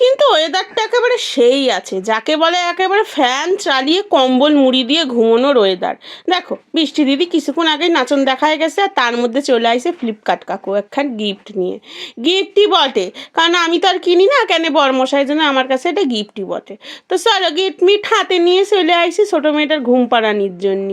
কিন্তু ওয়েদারটা একেবারে সেই আছে, যাকে বলে একেবারে ফ্যান চালিয়ে কম্বল মুড়ি দিয়ে ঘুমানোর ওয়েদার দেখো, বৃষ্টি দিদি কিছুক্ষণ আগে নাচন দেখায় গেছে আর তার মধ্যে চলে আসে ফ্লিপকার্ট কাকু একখান গিফট নিয়ে। গিফটই বটে, কারণ আমি তো আর কিনি না, কেন বরমশাই জন্য আমার কাছে এটা গিফটই বটে। তো চলো গিফট মিট হাতে নিয়ে চলে আসি ছোটো মেয়েটার ঘুম পাড়ানির জন্য।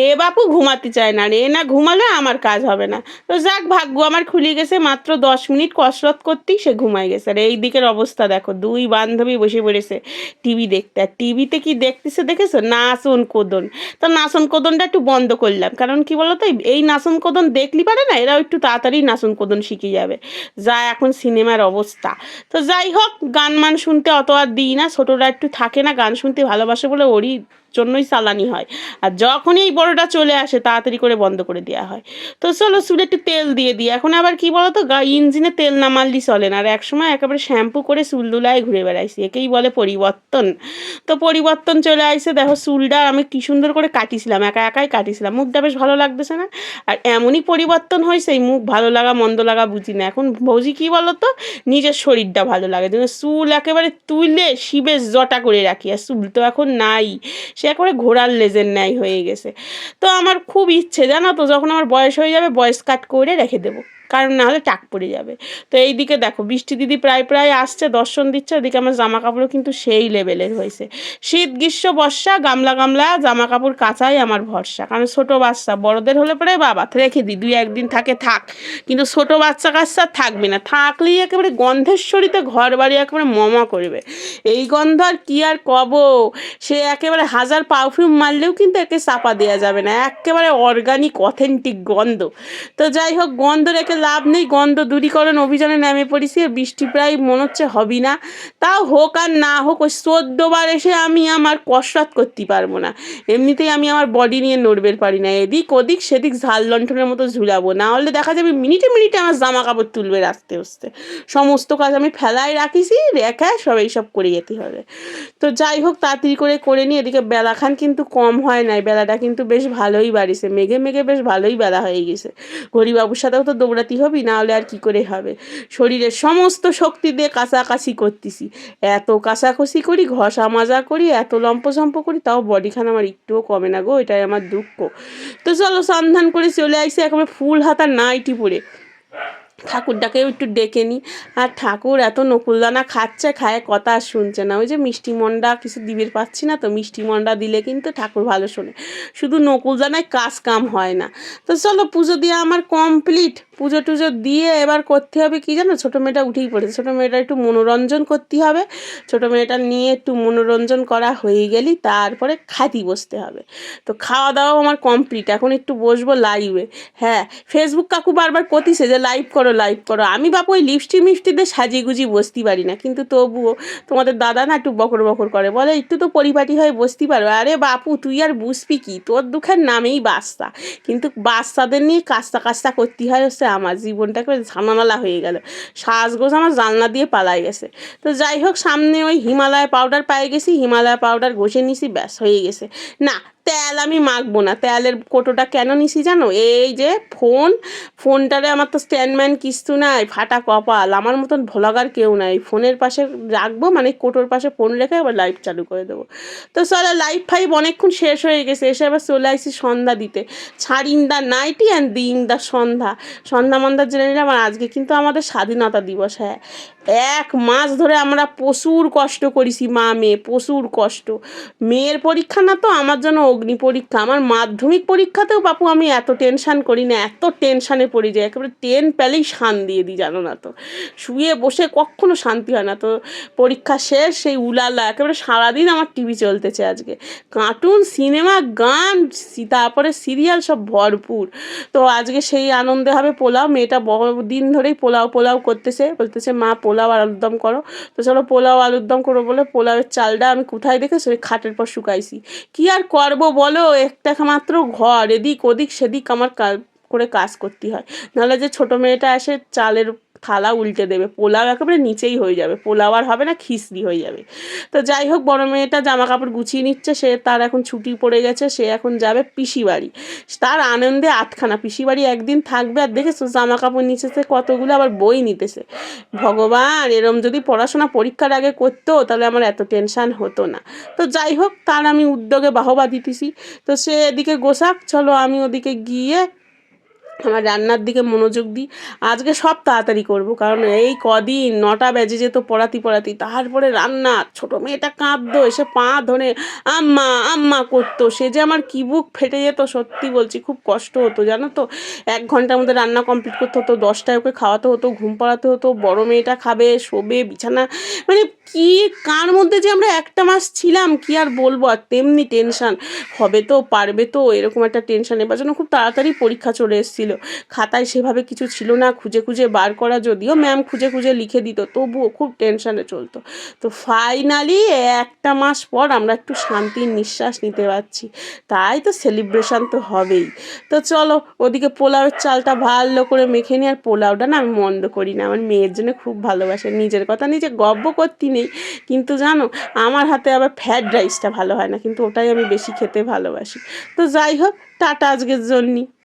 এ বাপু ঘুমাতে চায় না রে, না ঘুমালে আমার কাজ হবে না। তো যাক, ভাগ্য আমার খুলে গেছে, মাত্র দশ মিনিট কসরত করতেই সে ঘুমায় গেছে। আর এই দিকের অবস্থা দেখো, দুই বান্ধবী বসে পড়েছে টিভি দেখতে। আর টিভিতে কি দেখতেছে দেখেছ? নাচন কোদন। তো নাচন কোদনটা একটু বন্ধ করলাম। কারণ কি বলো তো এই নাচন কোদন দেখলি পারে না? এরাও একটু তাড়াতাড়ি নাচন কোদন শিখে যাবে। যা এখন সিনেমার অবস্থা। তো যাই হোক গান মান শুনতে অত আর দিই না। ছোটরা একটু থাকে না, গান শুনতে ভালোবাসে বলে ওরই জন্যই চালানি হয়। আর যখনই এই বড়টা চলে আসে, তাড়াতাড়ি করে বন্ধ করে দেওয়া হয়। তো চলো চুলে একটু তেল দিয়ে দিই। এখন আবার কি বলতো ইঞ্জিনে তেল না মারলি চলে না। আর একসময় একেবারে শ্যাম্পু করে চুল দুলায় ঘুরে বেড়াইছি। একেই বলে পরিবর্তন। তো পরিবর্তন চলে আসছে দেখো চুলটা আমি কি সুন্দর করে কাটিছিলাম, একা একাই কাটিছিলাম। মুখটা বেশ ভালো লাগতেছে না? আর এমনই পরিবর্তন হয়েছে, এই মুখ ভালো লাগা, মন্দ লাগা বুঝি না। এখন ভৌজি কী বলতো, নিজের শরীরটা ভালো লাগে। যেন চুল একেবারে তুলে শিবের জটা করে রাখি। আর চুল তো এখন নাই। সে একেবারে ঘোড়ার লেজের ন্যায় হয়ে গেছে। তো আমার খুব ইচ্ছে, জানো তো, যখন আমার বয়স হয়ে যাবে বয়স কাট করে রেখে দেবো। কারণ না হলে টাক পড়ে যাবে। তো এই দিকে দেখো, বৃষ্টি দিদি প্রায় প্রায় আসছে, দর্শন দিচ্ছে, ওদিকে আমার জামা কাপড়ও কিন্তু সেই লেভেলের হয়েছে। শীত, গ্রীষ্ম, বর্ষা, গামলা গামলা জামা কাপড় কাচাই আমার ভরসা। কারণ ছোট বাচ্চা, বড়দের হলে পরে বাবা, রেখে দিই দুই একদিন থাকে, থাক। কিন্তু ছোট বাচ্চা কাচ্চা থাকবে না। থাকলেই একেবারে গন্ধের শরীতে ঘর বাড়ি একেবারে মমা করবে। এই গন্ধ আর কী আর কব? সে একেবারে হাজার পারফিউম মারলেও কিন্তু একে চাপা দেওয়া যাবে না। একেবারে অর্গানিক অথেন্টিক গন্ধ। তো যাই হোক, গন্ধ রেখে লাভ নেই, গন্ধ দূরীকরণ অভিযানে নেমে পড়েছি বৃষ্টি প্রায় মনে হচ্ছে হবি না। তাও হোক আর না হোক, ওই চোদ্দবার এসে আমি আমার কসরত করতে পারব না। এমনিতেই আমি আমার বডি নিয়ে নড়বের পারি না। এদিক ওদিক, সেদিক ঝাল লণ্ঠনের মতো ঝুলাবো। না হলে দেখা যাবে মিনিটে মিনিটে আমার জামা কাপড় তুলবে রাখতে আসতে। সমস্ত কাজ আমি ফেলায় রাখিছি, রেখা সব এইসব করে যেতে হবে। তো যাই হোক, তাড়াতাড়ি করে করে নিই। এদিকে বেলাখান কিন্তু কম হয় নাই। বেলাটা কিন্তু বেশ ভালোই বাড়িছে। মেঘে মেঘে বেশ ভালোই বেলা হয়ে গেছে। ঘড়িবাবুর সাথেও তো দৌড়াতে হবি, না হলে আর কি করে হবে? শরীরের সমস্ত শক্তি দিয়ে কাছাকাছি করতেছি। এত কাছাকষি করি, ঘষা মাজা করি, এত লম্পঝম্প করি, তাও বডিখান আমার একটুও কমে না গো, এটাই আমার দুঃখ। তো চলো সন্ধান করে চলে আসি একেবারে ফুল হাতা নাইটি পরে। ঠাকুরটাকেও একটু ডেকে নিই আর ঠাকুর এত নকুলদানা খাচ্ছে, খায় কথা আর শুনছে না। ওই যে মিষ্টি মন্ডা কিছু দিবের পাচ্ছি না তো, মিষ্টি মন্ডা দিলে কিন্তু ঠাকুর ভালো শোনে। শুধু নকুলদানায় কাজ কাম হয় না। তো চলো পুজো দিয়ে আমার কমপ্লিট পুজো টুজো দিয়ে এবার করতে হবে কি জানো? ছোটো মেয়েটা উঠেই পড়েছে। ছোটো মেয়েটা একটু মনোরঞ্জন করতে হবে। ছোটো মেয়েটা নিয়ে একটু মনোরঞ্জন করা হয়ে গেলেই তারপরে খাতি বসতে হবে। তো খাওয়া দাওয়াও আমার কমপ্লিট এখন একটু বসবো লাইভে হ্যাঁ ফেসবুক কাকু বারবার কতিছে যে লাইভ করো লাইভ করো। আমি বাপু ওই লিপস্টিক মিষ্টিতে সাজিয়ে গুজিয়ে বসতে পারি না। কিন্তু তবুও তোমাদের দাদা না একটু বকর বকর করে। বলে, একটু তো পরিপাটি হয়ে বসতে পারো। আরে বাপু, তুই আর বুঝবি কি? তোর দুঃখের নামেই বাচ্চা। কিন্তু বাচ্চাদের নিয়ে কাস্তা কাস্তা করতে হয় হচ্ছে আমার জীবনটা একেবারে ঝামামালা হয়ে গেল। সাজগোজ আমার জানলা দিয়ে পালাই গেছে। তো যাই হোক, সামনে ওই হিমালয় পাউডার পায়ে গেছি, হিমালয় পাউডার ঘষে নিছি, ব্যাস হয়ে গেছে। না তেল আমি মাখবো না। তেলের কোটোটা কেন নিছি জানো? এই যে ফোন, ফোনটারে আমার তো স্ট্যান্ডম্যান কিস্তু নাই, ফাটা কপাল। আমার মতন ভ্লগার কেউ নাই। ফোনের পাশে রাখব মানে কোটোর পাশে ফোন রেখে আবার লাইভ চালু করে দেবো। তো চলো লাইভ ফাইভ অনেকক্ষণ শেষ হয়ে গেছে। এসে আবার চলে আসছি সন্ধ্যা দিতে। ছাড়িন দা নাইটি অ্যান্ড দিন দা সন্ধ্যা। সন্ধ্যা মন্ধ্যা জেনে নিলাম আজকে কিন্তু আমাদের স্বাধীনতা দিবস হ্যাঁ। এক মাস ধরে আমরা প্রচুর কষ্ট করেছি, মা, মেয়ে, প্রচুর কষ্ট। মেয়ের পরীক্ষা না তো, আমার জন্য অগ্নি পরীক্ষা। আমার মাধ্যমিক পরীক্ষাতেও বাপু আমি এত টেনশান করি না, এত টেনশানে পড়ি যাই। একেবারে টেন পেলেই শান দিয়ে দিই, জানো না তো। শুয়ে বসে কখনো শান্তি হয় না তো। পরীক্ষা শেষ, সেই উলালা, একেবারে সারাদিন আমার টিভি চলতেছে আজকে। কার্টুন সিনেমা গান তারপরে সিরিয়াল সব ভরপুর। তো আজকে সেই আনন্দে হবে পোলাও, মেয়েটা বহু দিন ধরেই পোলাও পোলাও করতেছে। বলতেছে, মা, পোলাও আর আলুর দম করো। তো চলো পোলাও আলুর দম করো বলে পোলাওয়ের চালটা আমি কোথায় দেখে সে খাটের পর শুকাইছি। কি আর করব বলো? একটা মাত্র ঘর, এদিক ওদিক, সেদিক আমার করে কাজ করতে হয়। নাহলে যে ছোট মেয়েটা এসে চালের থালা উল্টে দেবে, পোলাও একেবারে নিচেই হয়ে যাবে, পোলাও আর হবে না, খিচড়ি হয়ে যাবে। তো যাই হোক, বড় মেয়েটা জামা কাপড় গুছিয়ে নিচ্ছে, সে তার এখন ছুটি পড়ে গেছে, সে এখন যাবে পিসি বাড়ি তার আনন্দে আটখানা পিসি বাড়ি একদিন থাকবে, আর দেখেছ জামা কাপড় নিচেছে কতগুলো আবার বই নিতেছে। ভগবান, এরম যদি পড়াশোনা পরীক্ষার আগে করতো, তাহলে আমার এত টেনশান হতো না। তো যাই হোক, তার আমি উদ্যোগে বাহবা দিতেছি। তো সে এদিকে গোসাক চলো আমি ওদিকে গিয়ে আমার রান্নার দিকে মনোযোগ দিই। আজকে সব তাড়াতাড়ি করব, কারণ এই কদিন নটা বেজে যেত পড়াতি পড়াতি, তারপরে রান্না, ছোট মেয়েটা কাঁদতো, এসে পা ধরে, আম্মা আম্মা করতো। সে যে আমার কি বুক ফেটে যেত, সত্যি বলছি, খুব কষ্ট হতো, জানো তো? এক ঘণ্টার মধ্যে রান্না কমপ্লিট করতে হতো, দশটায় ওকে খাওয়াতে হতো, ঘুম পাড়াতে হতো, বড় মেয়েটা খাবে, শোবে, বিছানা মানে কি, কার মধ্যে যে আমরা একটা মাস ছিলাম, কি আর বলব? আর তেমনি টেনশান হবে তো, পারবে তো, এরকম একটা টেনশান এবার জন্য খুব তাড়াতাড়ি পরীক্ষা চলে এসেছিল। খাতায় সেভাবে কিছু ছিল না, খুঁজে খুঁজে বার করা যদিও ম্যাম খুঁজে খুঁজে লিখে দিত, তবুও খুব টেনশানে চলতো। তো ফাইনালি একটা মাস পর আমরা একটু শান্তির নিঃশ্বাস নিতে পারছি। তাই তো সেলিব্রেশন তো হবেই। তো চলো, ওদিকে পোলাওয়ের চালটা ভালো করে মেখে নিই আর পোলাওটা না আমি মন্দ করি না। আমার মেয়ের জন্য খুব ভালোবাসে, নিজের কথা নিজে গব্য করতে নেই। কিন্তু জানো, আমার হাতে আবার ফ্রায়েড রাইসটা ভালো হয় না, কিন্তু ওটাই আমি বেশি খেতে ভালোবাসি। তো যাই হোক, টাটা আজকের জন্যে।